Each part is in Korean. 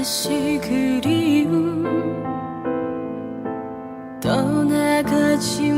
다시 그리움. 떠나가지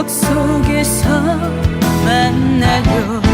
추억 속에서 만나요.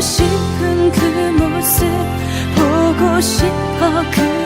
싶은 그 모습 보고 싶어 그